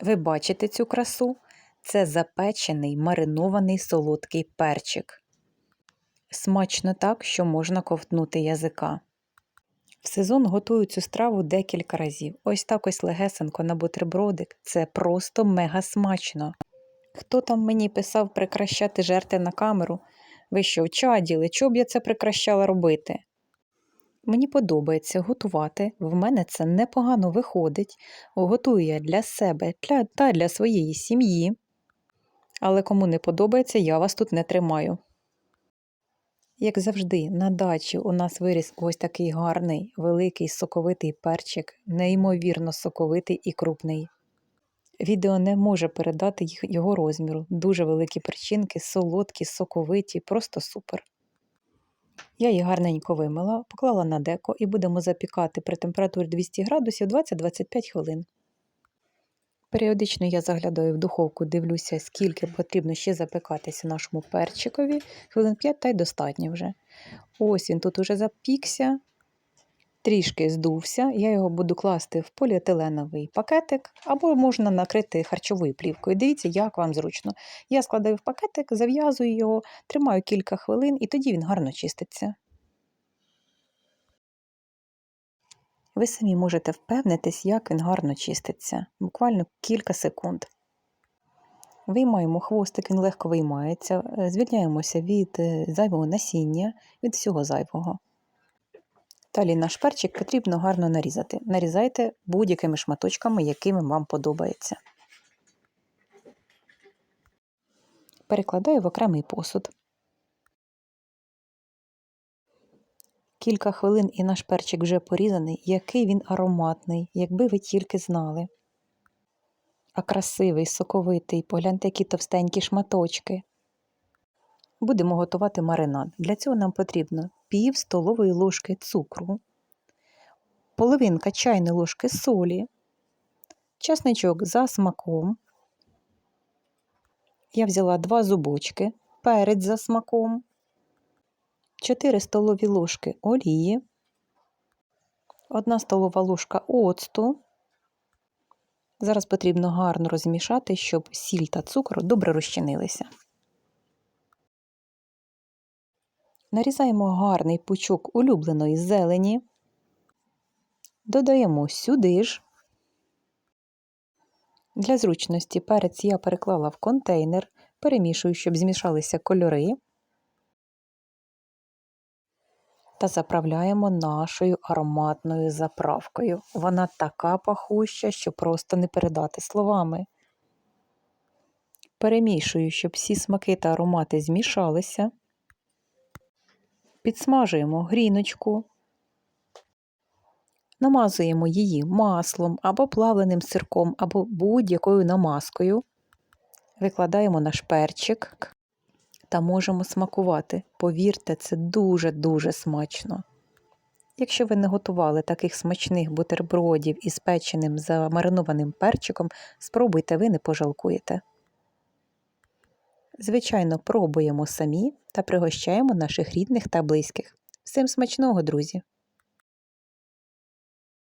Ви бачите цю красу? Це запечений маринований солодкий перчик. Смачно так, що можна ковтнути язика. В сезон готую цю страву декілька разів. Ось так ось легесенько на бутербродик. Це просто мега смачно. Хто там мені писав прикращати жерти на камеру? Ви що, чаділи, чого б я це прикращала робити? Мені подобається готувати, в мене це непогано виходить. Готую я для себе для, та для своєї сім'ї. Але кому не подобається, я вас тут не тримаю. Як завжди, на дачі у нас виріс ось такий гарний, великий соковитий перчик, неймовірно соковитий і крупний. Відео не може передати його розміру. Дуже великі перчинки, солодкі, соковиті, просто супер. Я її гарненько вимила, поклала на деко і будемо запікати при температурі 200 градусів 20-25 хвилин. Періодично я заглядаю в духовку, дивлюся, скільки потрібно ще запекатися нашому перчикові. Хвилин 5 та й достатньо вже. Ось він тут уже запікся, трішки здувся. Я його буду класти в поліетиленовий пакетик або можна накрити харчовою плівкою. Дивіться, як вам зручно. Я складаю в пакетик, зав'язую його, тримаю кілька хвилин і тоді він гарно чиститься. Ви самі можете впевнитись, як він гарно чиститься, буквально кілька секунд. Виймаємо хвостик, він легко виймається, е, звільняємося від е, зайвого насіння, від всього зайвого. Далі наш перчик потрібно гарно нарізати. Нарізайте будь-якими шматочками, якими вам подобається. Перекладаю в окремий посуд. Кілька хвилин і наш перчик вже порізаний, який він ароматний, якби ви тільки знали. А красивий, соковитий, погляньте, які товстенькі шматочки. Будемо готувати маринад. Для цього нам потрібно пів столової ложки цукру, половинка чайної ложки солі, часничок за смаком. Я взяла два зубочки, перець за смаком, 4 столові ложки олії, 1 столова ложка оцту. Зараз потрібно гарно розмішати, щоб сіль та цукор добре розчинилися. Нарізаємо гарний пучок улюбленої зелені, додаємо сюди ж. Для зручності перець я переклала в контейнер, перемішую, щоб змішалися кольори. Та заправляємо нашою ароматною заправкою. Вона така пахуща, що просто не передати словами. Перемішую, щоб всі смаки та аромати змішалися. Підсмажуємо гріночку, намазуємо її маслом або плавленим сирком, або будь-якою намазкою. Викладаємо наш перчик та можемо смакувати. Повірте, це дуже-дуже смачно. Якщо ви не готували таких смачних бутербродів із печеним замаринованим перчиком, спробуйте, ви не пожалкуєте. Звичайно, пробуємо самі та пригощаємо наших рідних та близьких. Всім смачного, друзі!